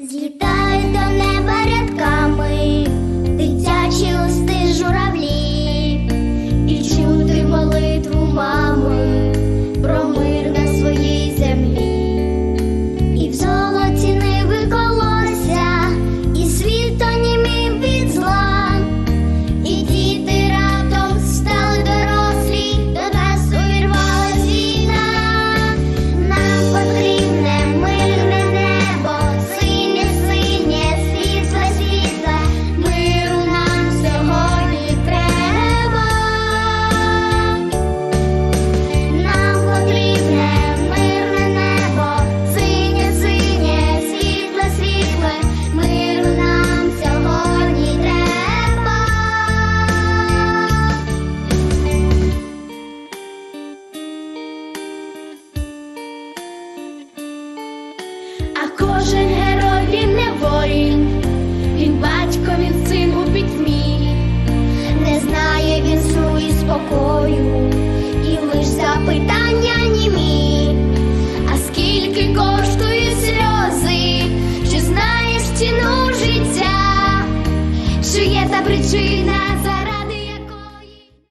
Злітають до неба кожен герой він не воїн,